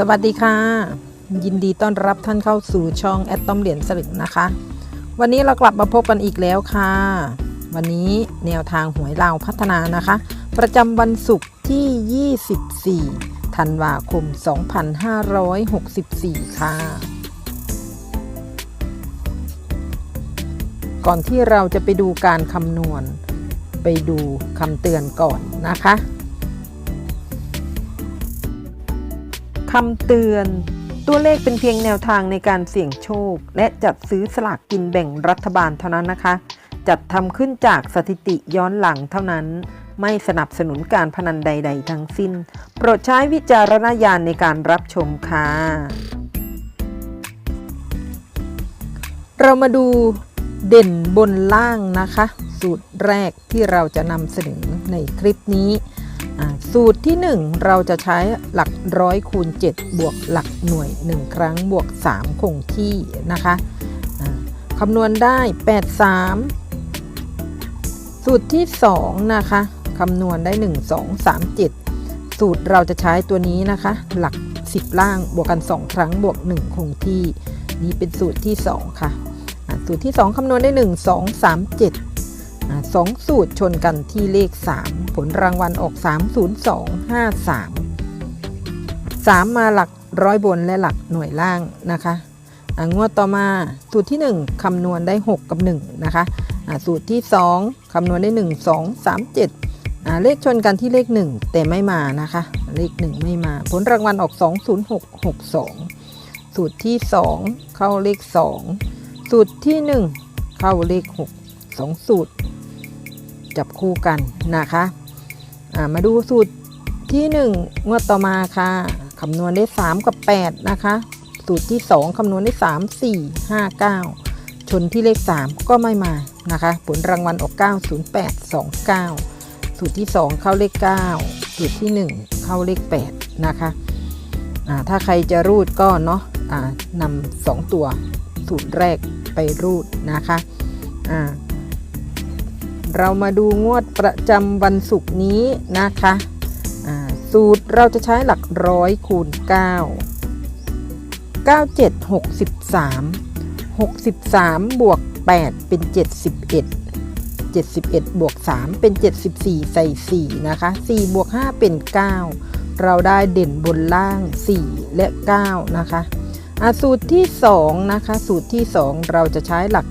สวัสดีค่ะ ยินดีต้อนรับท่านเข้าสู่ช่องแอตตอมเหรียญสลึงนะคะ วันนี้เรากลับมาพบกันอีกแล้วค่ะ วันนี้แนวทางหวยลาวพัฒนานะคะ ประจำวันศุกร์ที่ 24ธันวาคม 2564 ค่ะ ก่อนที่เราจะไปดูการคำนวณ ไปดูคำเตือนก่อนนะคะ คำเตือน ตัวเลขเป็นเพียงแนวทางในการเสี่ยงโชค และจัดซื้อสลากกินแบ่งรัฐบาลเท่านั้นนะคะ จัดทำขึ้นจากสถิติย้อนหลังเท่านั้น ไม่สนับสนุนการพนันใด ๆ ทั้งสิ้น โปรดใช้วิจารณญาณในการรับชมค่ะ เรามาดูเด่นบนล่างนะคะ สูตรแรกที่เราจะนำเสนอในคลิปนี้ สูตรที่ 1 เราจะใช้หลักร้อยคูณ7บวกหลักหน่วย 1 ครั้งบวก 3 คงที่นะคะคำนวณได้ 83 สูตรที่ 2 นะคะคำนวณได้ 1 2 3 7 สูตรเราจะใช้ตัวนี้นะคะ หลัก 10 ล่างบวกกัน 2 ครั้งบวก 1 คงที่ นี่เป็นสูตรที่ 2 ค่ะ สูตรที่ 2คำนวณได้ 1 2 3 7อ่า สองสูตรชนกันที่เลข 3 ผลรางวัลออก 3 0 2 5 3 3 มาหลักร้อยบนและหลักหน่วยล่างนะคะงวดต่อมาสูตรที่ 1คำนวณได้ 6 กับ 1 นะคะสูตรที่ 2คำนวณได้ 1 2 3 7อ่าเลขชนกันที่เลข 1 แต่ไม่มานะคะ เลข 1 ไม่มา ผลรางวัลออก 2 0 6 6 2 สูตรที่ 2 เข้าเลข 2 สูตรที่ 1 เข้าเลข 6 2 สูตร จับคู่กันนะคะมาดูสูตรที่ 1 งวดต่อมาค่ะคำนวณได้ 3 กับ 8 นะคะ สูตรที่ 2 คำนวณได้ 3 4 5 9 ชนที่เลข 3 ก็ไม่มานะคะ ผลรางวัลออก 908 29 สูตรที่ 2 เข้าเลข 9 สูตรที่ 1 เข้าเลข 8 นะคะถ้าใครจะรูดก็เนาะอ่านำสองตัวสูตรแรกไปรูดนะคะอ่า เรามาดูงวดประจำวันศุกร์นี้นะคะสูตรเราจะใช้หลักร้อยคูณ 9 97 63 63 บวก 8 เป็น 71 71 บวก 3 เป็น 74 ใส่ 4 นะคะ 4 บวก 5 เป็น 9 เราได้เด่นบนล่าง 4 และ 9 นะคะอะสูตรที่ 2 นะคะ สูตรที่ 2 เราจะใช้หลัก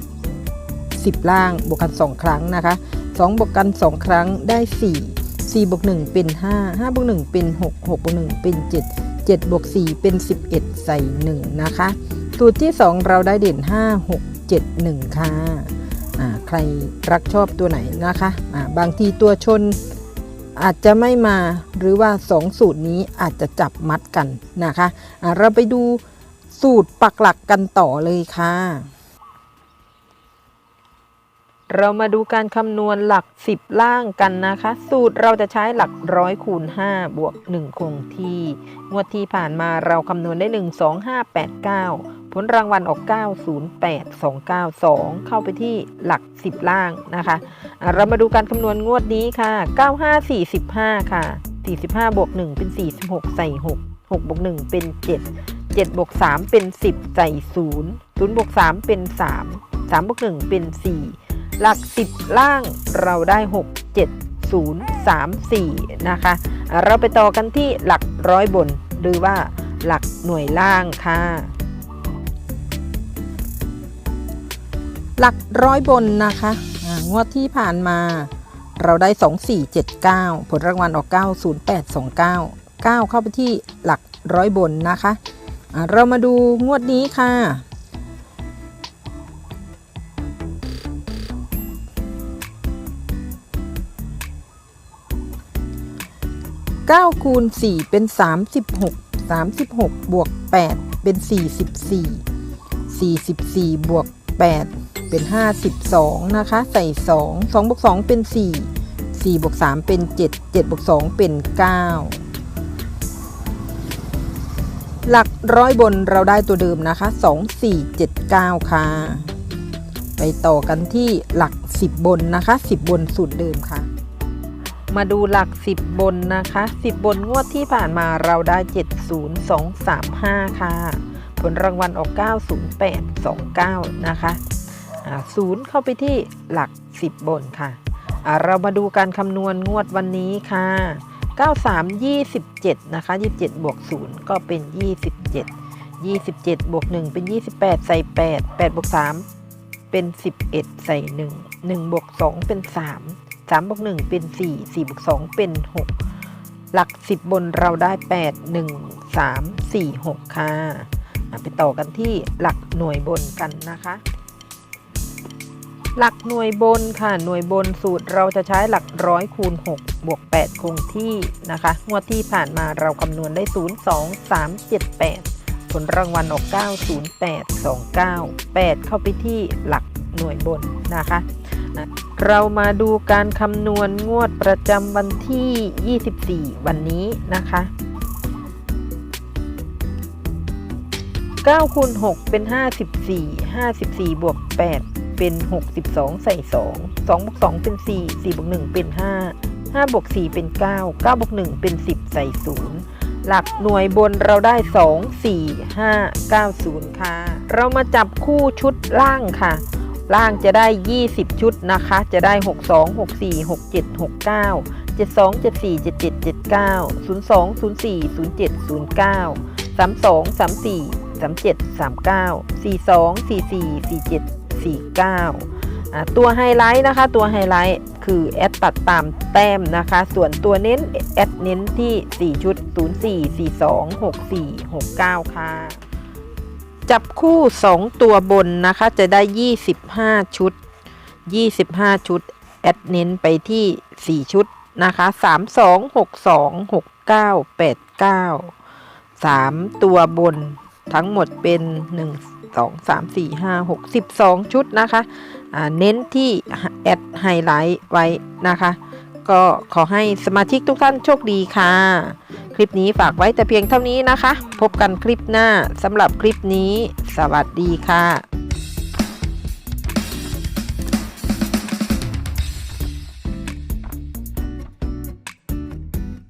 10 ล่างบวกกัน 2 ครั้งนะคะ 2 บวกกัน 2 ครั้งได้ 4 4บวก1เป็น 5 5บวก1เป็น 6 6บวก1เป็น 7 7บวก4เป็น 11 ใส่ 1 นะคะ สูตรที่ 2 เราได้เด่น 5 6 7 1 ค่ะอ่าใครรักชอบตัวไหนนะคะอ่าบางทีตัวชนอาจจะไม่มาหรือว่า 2 สูตรนี้อาจจะจับมัดกันนะคะอ่าเราไปดูสูตรปักหลักกันต่อเลยค่ะ เรามาดูการคำนวณหลัก 10 ล่างกันนะคะ สูตรเราจะใช้หลักร้อยคูณ5บวก 1 คงที่ งวดที่ผ่านมาเราคำนวณได้ 1 2 5 8 9 ผลรางวัลออก 908 292 เข้าไปที่หลัก 10 ล่างนะคะอะเรามาดูการคำนวณงวดนี้ค่ะ 95 45 ค่ะ 45บวก1เป็น 46 ใส่ 6 6บวก1เป็น 7 7บวก3เป็น 10 ใส่ 0 0บวก3เป็น 3 3บวก1เป็น 4 หลัก 10 ล่างเราได้ 6 7 0 3 4 นะคะอะเราไปต่อกันที่หลักร้อยบน หรือว่าหลักหน่วยล่างค่ะ หลักร้อยบนนะคะงวดที่ผ่านมาเราได้ 2479 ผลรางวัลออก 90829 9 เข้าไปที่หลักร้อยบนนะคะะเรามาดูงวดนี้ค่ะ 9คูณ4เป็น 36 36 บวก 8 เป็น 44 44 บวก 8 เป็น 52 นะคะ ใส่ 2 2บวก 2 เป็น 4 4 บวก 3 เป็น 7 7 บวก 2 เป็น 9 หลักร้อยบนเราได้ตัวเดิมนะคะ 2 4 7 9 ค่ะ ไปต่อกันที่หลัก 10 บนนะคะ 10 บนสูตรเดิมค่ะ มาดูหลัก 10 บนนะคะ 10 บนงวดที่ผ่านมาเราได้ 70235 ค่ะ ผลรางวัลออก 90829 นะคะศูนย์เข้าไปที่หลัก 10 บนค่ะเรามาดูการคำนวณงวดวันนี้ค่ะ 93 27 นะคะ 27 บวก 0 ก็เป็น 27 27 บวก 1 เป็น 28 ใส่ 8 8 บวก 3 เป็น 11 ใส่ 1 1 บวก 2 เป็น 3 3บวก1เป็น 4 4บวก2เป็น 6 หลัก 10 บนเราได้ 8 1 3 4 6ค่ะอะ ไปต่อกันที่หลักหน่วยบนกันนะคะ หลักหน่วยบนค่ะ หน่วยบนสูตรเราจะใช้หลักร้อยคูณ 6 บวก 8 คงที่นะคะ งวดที่ผ่านมาเราคำนวณได้ 0 2 3 7 8ผลรางวัลออก 908 29 8 เข้าไปที่หลักหน่วยบนนะคะ เรามาดูการคำนวณงวดประจำวันที่ 24 วันนี้นะคะ9คูณ6เป็น 54 54 บวก 8 เป็น 62 ใส่ 2 2บวก2เป็น 4 4บวก1เป็น 5 5บวก4เป็น 9 9บวก1เป็น 10 ใส่ 0 หลักหน่วยบนเราได้ 2 4 5 9 0 ค่ะ เรามาจับคู่ชุดล่างค่ะ ล่างจะได้ 20 ชุดนะคะ จะได้ 62 64 67 69 72 74 77 79 02 04 07 09 32 34 37 39 42 44 47 49 ตัวไฮไลท์นะคะ ตัวไฮไลท์คือแอดตัดตามแต้มนะคะ ส่วนตัวเน้นแอดเน้นที่ 4 ชุด 04 42 64 69 ค่ะ จับคู่ 2 ตัวบนนะคะ จะได้ 25 ชุด 25 ชุด แอดเน้นไปที่ 4 ชุดนะคะ 32 62 69 89 3 ตัวบนทั้งหมดเป็น 1 2 3 4 5 6 12 ชุดนะคะ เน้นที่แอดไฮไลท์ไว้นะคะ ก็ขอให้สมาชิกทุกท่านโชคดีค่ะ คลิปนี้ฝากไว้แต่เพียงเท่านี้นะคะ พบกันคลิปหน้าสำหรับคลิปนี้ สวัสดีค่ะ